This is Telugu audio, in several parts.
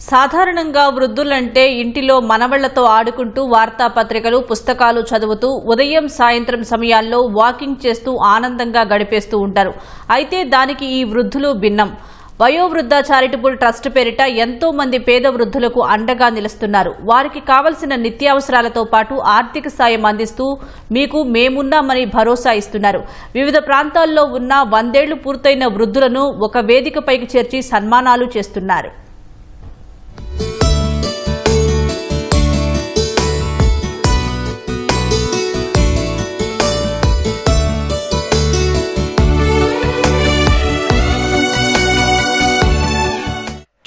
సాధారణంగా వృద్ధులంటే ఇంటిలో మనవళ్ళతో ఆడుకుంటూ వార్తాపత్రికలు పుస్తకాలు చదువుతూ ఉదయం సాయంత్రం సమయాల్లో వాకింగ్ చేస్తూ ఆనందంగా గడిపేస్తూ ఉంటారు. అయితే దానికి ఈ వృద్ధులు భిన్నం. వయోవృద్ధ చారిటబుల్ ట్రస్ట్ పేరిట ఎంతో మంది పేద వృద్ధులకు అండగా నిలుస్తున్నారు. వారికి కావలసిన నిత్యావసరాలతో పాటు ఆర్థిక సాయం అందిస్తూ మీకు మేమున్నామని భరోసా ఇస్తున్నారు. వివిధ ప్రాంతాల్లో ఉన్న వందేళ్ళు పూర్తయిన వృద్ధులను ఒక వేదికపైకి చేర్చి సన్మానాలు చేస్తున్నారు.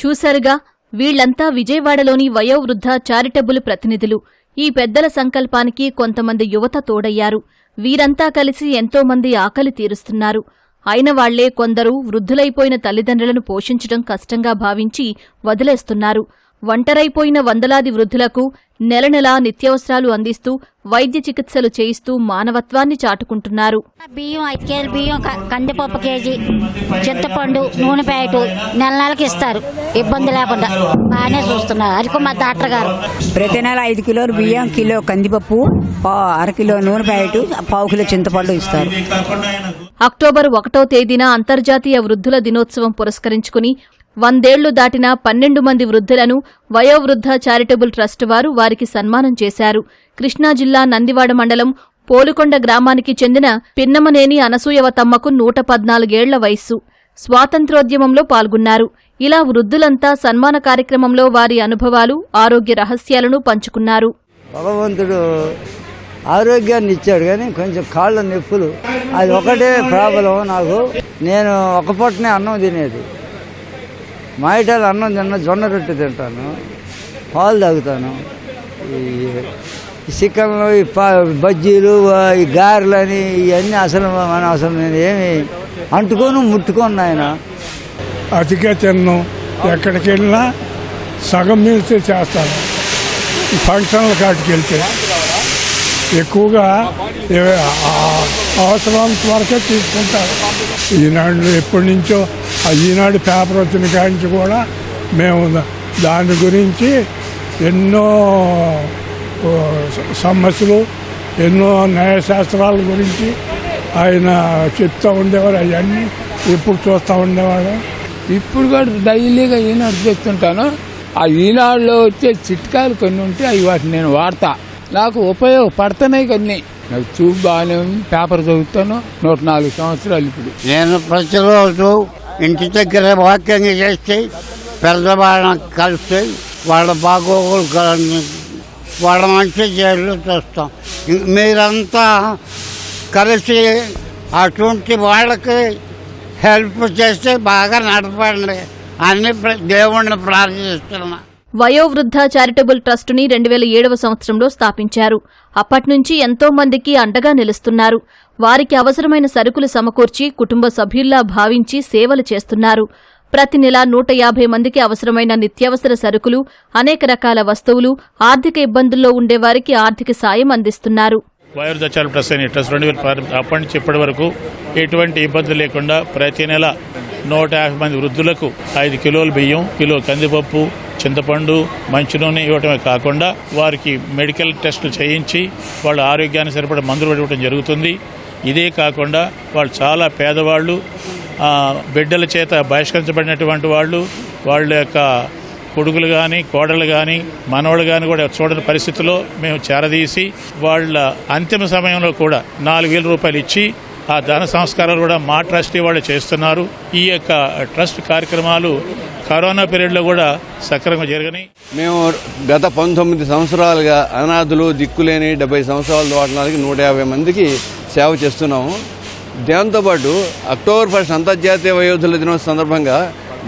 చూశారుగా వీళ్ళంతా విజయవాడలోని వయోవృద్ధ చారిటబుల్ ప్రతినిధులు. ఈ పెద్దల సంకల్పానికి కొంతమంది యువత తోడయ్యారు. వీరంతా కలిసి ఎంతోమంది ఆకలి తీరుస్తున్నారు. అయిన వాళ్ళే కొందరు వృద్ధులైపోయిన తల్లిదండ్రులను పోషించడం కష్టంగా భావించి వదిలేస్తున్నారు. ఒంటరైపోయిన వందలాది వృద్ధులకు నెల నెలా నిత్యావసరాలు అందిస్తూ వైద్య చికిత్సలు చేయిస్తూ మానవత్వాన్ని చాటుకుంటున్నారు. బియ్యం ఐదు కేజీలు బియ్యం క- కందిపప్పు కేజీ చింతపండు నూనె ప్యాకెట్ నెల నెలకి ఇస్తారు. ఇబ్బంది లేకుండా. బాగానే చూస్తున్నారు. అరకు మా డాక్టర్ గారు. ప్రతి నెల ఐదు కిలోలు బియ్యం కిలో కందిపప్పు పా- అర కిలో నూనె ప్యాకెట్ పావు కిలో చింతపండు ఇస్తారు. అక్టోబర్ ఒకటో తేదీన అంతర్జాతీయ వృద్ధుల దినోత్సవం పురస్కరించుకుని వందేళ్ళు దాటిన పన్నెండు మంది వృద్ధులను వయోవృద్ధ చారిటబుల్ ట్రస్ట్ వారు వారికి సన్మానం చేశారు. కృష్ణా జిల్లా నందివాడ మండలం పోలుకొండ గ్రామానికి చెందిన పిన్నమనేని అనసూయవ తమ్మకు నూట పద్నాలుగేళ్ళ వయస్సు. స్వాతంత్రోద్యమంలో పాల్గొన్నారు. ఇలా వృద్ధులంతా సన్మాన కార్యక్రమంలో వారి అనుభవాలు ఆరోగ్య రహస్యాలను పంచుకున్నారు. భగవంతుడు ఆరోగ్యాన్ని ఇచ్చాడు కానీ కొంచెం కాళ్ళ నొప్పులు. అది ఒకటే ప్రాబ్లం నాకు. నేను ఒక పొట్టనే అన్నం తినేది. మా ఇంటి అన్నం తిన్న జొన్న రొట్టె తింటాను పాలు తాగుతాను. ఈ చికెన్లు ఈ పా బజ్జీలు ఈ గారెలు అని ఇవన్నీ అసలు మనం అసలు నేను ఏమి అంటుకోను ముట్టుకోను ఆయన అతిగా తిన్ను. ఎక్కడికి వెళ్ళినా సగం మీల్సే చేస్తాను. ఫంక్షన్ల కాటికి వెళ్తే ఎక్కువగా అవసరం అవసరానికి వరకే తీసుకుంటారు. ఈనాడు ఎప్పటి నుంచో ఆ ఈనాడు పేపర్ వచ్చిన కాడించి కూడా మేము దాని గురించి ఎన్నో సమస్యలు ఎన్నో న్యాయశాస్త్రాల గురించి ఆయన చెప్తూ ఉండేవారు. అవన్నీ ఎప్పుడు చూస్తూ ఉండేవాడు ఇప్పుడు కూడా డైలీగా ఈనాడు చేస్తుంటాను. ఆ ఈనాడులో వచ్చే చిట్కాలు కొన్ని ఉంటే అవి వాటిని నేను వాడతా. నాకు ఉపయోగపడుతున్నాయి కొన్ని నాకు చూపు బాగానే ఉంది. పేపర్ చదువుతాను. నూట నాలుగు సంవత్సరాలు ఇప్పుడు. నేను ప్రతిరోజు ఇంటి దగ్గర వాకింగ్ చేస్తే పెద్దవాళ్ళని కలిస్తే వాళ్ళ బాగోగులు వాళ్ళ మంచి జైలు చూస్తాం. మీరంతా కలిసి అటువంటి వాళ్ళకి హెల్ప్ చేస్తే బాగా నడపండి. అన్ని ప్ర- దేవుణ్ణి ప్రార్థిస్తున్నా. వయోవృద్ధ చారిటబుల్ ట్రస్టుని రెండు వేల ఏడవ సంవత్సరంలో స్థాపించారు. అప్పట్నుంచి ఎంతో మందికి అండగా నిలుస్తున్నారు. వారికి అవసరమైన సరుకులు సమకూర్చి కుటుంబ సభ్యుల్లా భావించి సేవలు చేస్తున్నారు. ప్రతి నెల నూట యాభై మందికి అవసరమైన నిత్యావసర సరుకులు అనేక రకాల వస్తువులు ఆర్థిక ఇబ్బందుల్లో ఉండేవారికి ఆర్థిక సాయం అందిస్తున్నారు. వయోవృద్ధ ట్రస్ట్ ట్రస్ట్ రెండు వేల అప్పటి నుంచి ఇప్పటి వరకు ఎటువంటి ఇబ్బంది లేకుండా ప్రతి నెల నూట యాభై మంది వృద్ధులకు ఐదు కిలోల బియ్యం కిలో కందిపప్పు చింతపండు మంచి నూనె ఇవ్వటమే కాకుండా వారికి మెడికల్ టెస్టులు చేయించి వాళ్ళ ఆరోగ్యానికి సరిపడే మందులు ఇవ్వడం జరుగుతుంది. ఇదే కాకుండా వాళ్ళు చాలా పేదవాళ్ళు బిడ్డల చేత బహిష్కరించబడినటువంటి వాళ్ళు వాళ్ళ యొక్క కొడుకులు కానీ కోడలు కానీ మనవాళ్ళు కానీ కూడా చూడని పరిస్థితిలో మేము చేరదీసి వాళ్ళ అంతిమ సమయంలో కూడా నాలుగు వేల రూపాయలు ఇచ్చి ఆ ధన సంస్కారాలు కూడా మా ట్రస్టీ వాళ్ళు చేస్తున్నారు. ఈ యొక్క ట్రస్ట్ కార్యక్రమాలు కరోనా పీరియడ్లో కూడా సక్రమంగా జరగని. మేము గత పంతొమ్మిది సంవత్సరాలుగా అనాథులు దిక్కులేని డెబ్బై సంవత్సరాల దాటడానికి నూట యాభై మందికి సేవ చేస్తున్నాము. దాంతోపాటు అక్టోబర్ ఫస్ట్ అంతర్జాతీయ వయోధుల దినోత్సవ సందర్భంగా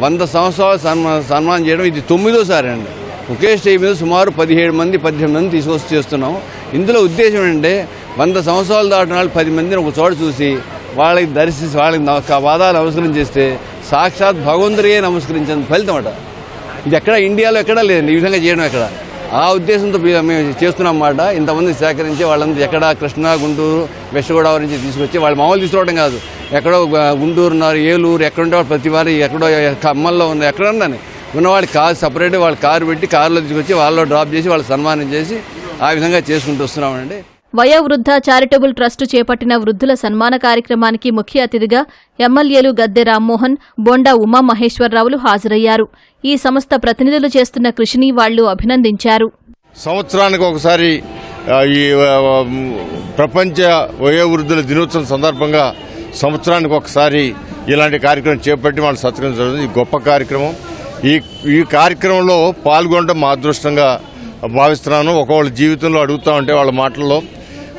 వంద సంవత్సరాలు సన్మా సన్మానం చేయడం ఇది తొమ్మిదోసారి అండి. ఒకే స్టేజ్ మీద సుమారు పదిహేడు మంది పద్దెనిమిది మంది తీసుకొచ్చి చేస్తున్నాం ఇందులో ఉద్దేశం ఏంటంటే వంద సంవత్సరాలు దాటిన వాళ్ళు పది మందిని ఒక చోట చూసి వాళ్ళకి దర్శించి వాళ్ళకి పాదాలు వాదాలు నమస్కారం చేస్తే సాక్షాత్ భగవంతుడియే నమస్కరించిన ఫలితం అట. ఇది ఎక్కడ ఇండియాలో ఎక్కడా లేదండి ఈ విధంగా చేయడం ఎక్కడ? ఆ ఉద్దేశంతో మేము చేస్తున్నాం అన్నమాట. ఇంతమంది సేకరించి వాళ్ళంతా ఎక్కడ కృష్ణా గుంటూరు వెస్ట్ గోదావరి నుంచి తీసుకొచ్చి వాళ్ళు మామూలు తీసుకురావడం కాదు. ఎక్కడో గుంటూరు ఉన్నారు ఏలూరు ఎక్కడుంటే వాళ్ళు ప్రతి వారి ఎక్కడో ఖమ్మంలో ఉంది ఎక్కడ ఉందని ఉన్నవాళ్ళకి కారు సపరేట్ వాళ్ళు కారు పెట్టి కారులో తీసుకొచ్చి వాళ్ళు డ్రాప్ చేసి వాళ్ళు సన్మానం చేసి ఆ విధంగా చేసుకుంటూ వస్తున్నామండి. వయోవృద్ధ చారిటబుల్ ట్రస్టు చేపట్టిన వృద్ధుల సన్మాన కార్యక్రమానికి ముఖ్య అతిథిగా ఎమ్మెల్యేలు గద్దె రామ్మోహన్ బొండా ఉమా మహేశ్వరరావులు హాజరయ్యారు. ఈ సంస్థ ప్రతినిధులు చేస్తున్న కృషిని వాళ్ళు అభినందించారు. సంవత్సరానికి ఒకసారి ఈ ప్రపంచ వయోవృద్ధుల దినోత్సవం సందర్భంగా సంవత్సరానికి ఒకసారి ఇలాంటి కార్యక్రమం చేపట్టి వాళ్ళు సత్కరించడం గొప్ప కార్యక్రమం. ఈ ఈ కార్యక్రమంలో పాల్గొనడం మా అదృష్టంగా భావిస్తున్నాను. ఒకవేళ జీవితంలో అడుగుతా ఉంటే వాళ్ళ మాటల్లో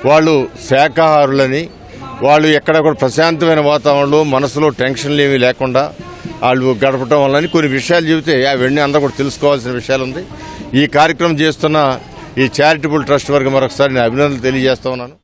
వాళ్ళు శాఖాహారులని వాళ్ళు ఎక్కడ కూడా ప్రశాంతమైన వాతావరణంలో మనసులో టెన్షన్లు ఏమీ లేకుండా వాళ్ళు గడపటం వల్లని కొన్ని విషయాలు చెబితే అవన్నీ అందరూ కూడా తెలుసుకోవాల్సిన విషయాలు ఉంది. ఈ కార్యక్రమం చేస్తున్న ఈ చారిటబుల్ ట్రస్ట్ వారికి మరొకసారి నేను అభినందనలు తెలియజేస్తా ఉన్నాను.